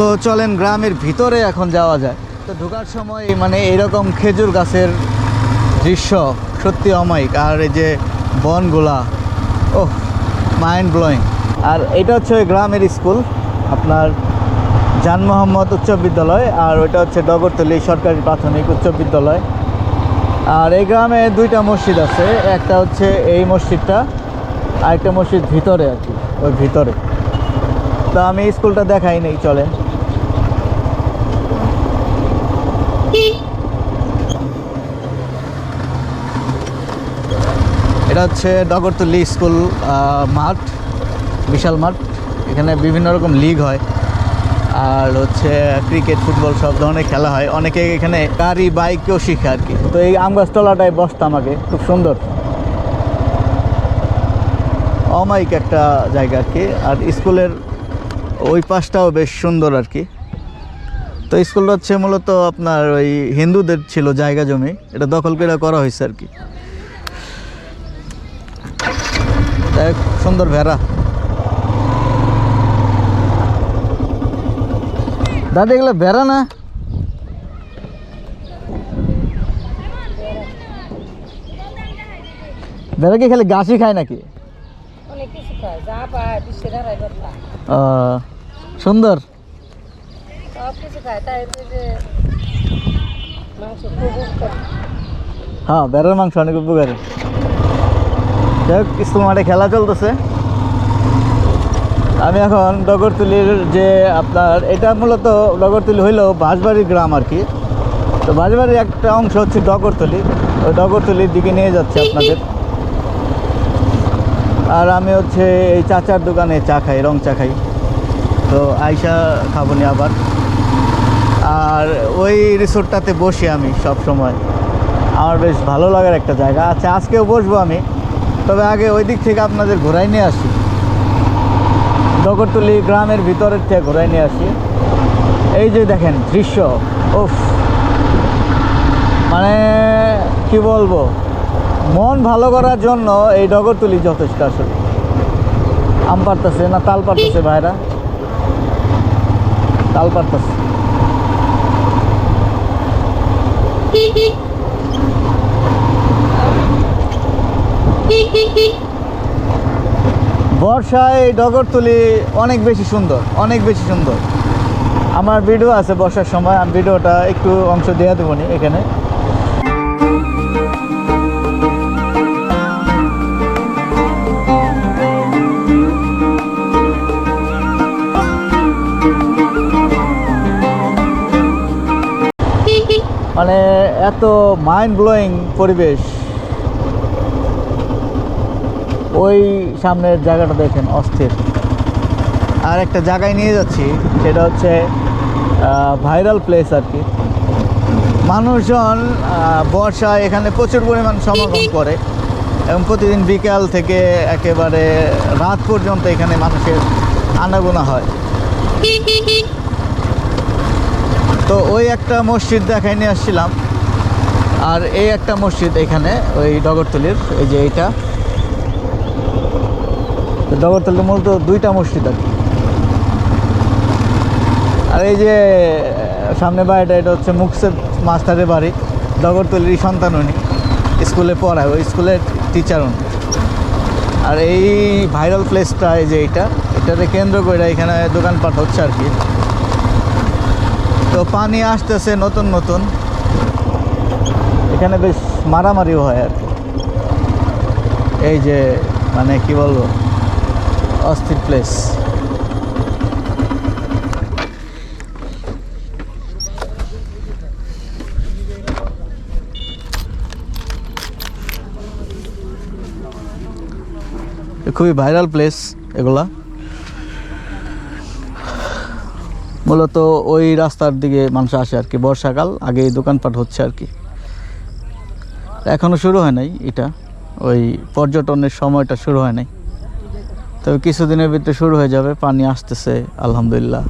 তো চলেন গ্রামের ভিতরে এখন যাওয়া যায়। তো ঢোকার সময় মানে এরকম খেজুর গাছের দৃশ্য সত্যি অমায়িক। আর এই যে বনগুলা ও মাইন্ড ব্লোয়িং আর এটা হচ্ছে গ্রামের স্কুল, আপনার জান মোহাম্মদ উচ্চ বিদ্যালয়, আর ওইটা হচ্ছে ডগরতলি সরকারি প্রাথমিক উচ্চ বিদ্যালয়। আর এই গ্রামে দুইটা মসজিদ আছে, একটা হচ্ছে এই মসজিদটা আর একটা মসজিদ ভিতরে আর কি, ওই ভিতরে। তো আমি স্কুলটা দেখাই নেই, চলেন। এটা হচ্ছে ডগরতলি স্কুল মাঠ, বিশাল মাঠ। এখানে বিভিন্ন রকম লিগ হয়। আর হচ্ছে ক্রিকেট, ফুটবল সব ধরনের খেলা হয়। অনেকে এখানে গাড়ি, বাইকেও শিখে আর কি। তো এই আম গাছতলাটায় বসতাম আমাকে, খুব সুন্দর। অমাইক একটা জায়গা আর কি। আর স্কুলের ওই পাশটাও বেশ সুন্দর আর কি। তো স্কুলটা হচ্ছে মূলত আপনার ওই হিন্দুদের ছিল জায়গা জমি। এটা দখল করে করা হয়েছে আর কি। দেখ সুন্দর ভেড়া। দাদা এগুলো ভেড়া না? ভেড়া কি খালি ঘাসই খায় নাকি? সুন্দর। হ্যাঁ বেড়ার মাংস অনেক উপকারী। যাই স্কুল মাঠে খেলা চলতেছে। আমি এখন ডগরতুলির যে আপনার, এটা মূলত ডগরতুলি হইলেও বাঁশবাড়ির গ্রাম আর কি। তো বাঁশবাড়ির একটা অংশ হচ্ছে ডগরতলি ওই ডগরতলির দিকে নিয়ে যাচ্ছে আপনাদের। আর আমি হচ্ছে এই চাচার দোকানে চা খাই, রং চা খাই। তো আইসা খাব নি আবার। আর ওই রিসোর্টটাতে বসি আমি সব সময় আমার বেশ ভালো লাগার একটা জায়গা। আচ্ছা আজকেও বসবো আমি। তবে আগে ওই দিক থেকে আপনাদের ঘোরাই নিয়ে আসি। ডগরতলি গ্রামের ভিতরের থেকে ঘোরাই নিয়ে আসি। এই যে দেখেন দৃশ্য, উফ। মানে কি বলব? মন ভালো করার জন্য এই ডগরতুলি যথেষ্ট আসলে। আম পারতেছে না তাল পারতেছে ভাইরা? তাল পারতেছে বর্ষায় ডগরতুলি অনেক বেশি সুন্দর, অনেক বেশি সুন্দর। আমার ভিডিও আছে বর্ষার সময়, আমি ভিডিওটা একটু অংশ দেওয়া দেবো এখানে। মানে এত মাইন্ড ব্লোয়িং পরিবেশ। ওই সামনের জায়গাটা দেখেন, অস্থির। আর একটা জায়গায় নিয়ে যাচ্ছি, সেটা হচ্ছে ভাইরাল প্লেস আর কি। মানুষজন বর্ষায় এখানে প্রচুর পরিমাণ সমাগম করে এবং প্রতিদিন বিকাল থেকে একেবারে রাত পর্যন্ত এখানে মানুষের আনাগোনা হয়। তো ওই একটা মসজিদ দেখাই নিয়ে আসছিলাম। আর এই একটা মসজিদ এখানে, ওই ডগরতলির, এই যে এইটা। তো ডগরতলির মূলত দুইটা মসজিদ কি। আর এই যে, সামনে বাড়িটা, এটা হচ্ছে মুকসেদ মাস্টারের বাড়ি। ডগরতলির সন্তান উনি। স্কুলে পড়ায়, ওই স্কুলের টিচার উনি। আর এই ভাইরাল প্লেসটা এই যে এইটা, এটাতে কেন্দ্র করে এখানে দোকানপাট হচ্ছে আর কি। তো পানি আসতেছে নতুন নতুন। এখানে বেশ মারামারিও হয় আর কি। এই যে মানে কি বলব? অস্থির প্লেস খুবই ভাইরাল প্লেস এগুলা। মূলত ওই রাস্তার দিকে মানুষ আসে আর কি, বর্ষাকাল আগে দোকানপাট হচ্ছে আর কি। এখনও শুরু হয় নাই এটা, ওই পর্যটনের সময়টা শুরু হয় নাই। তবে কিছুদিনের ভিতরে শুরু হয়ে যাবে পানি আসতেছে আলহামদুলিল্লাহ।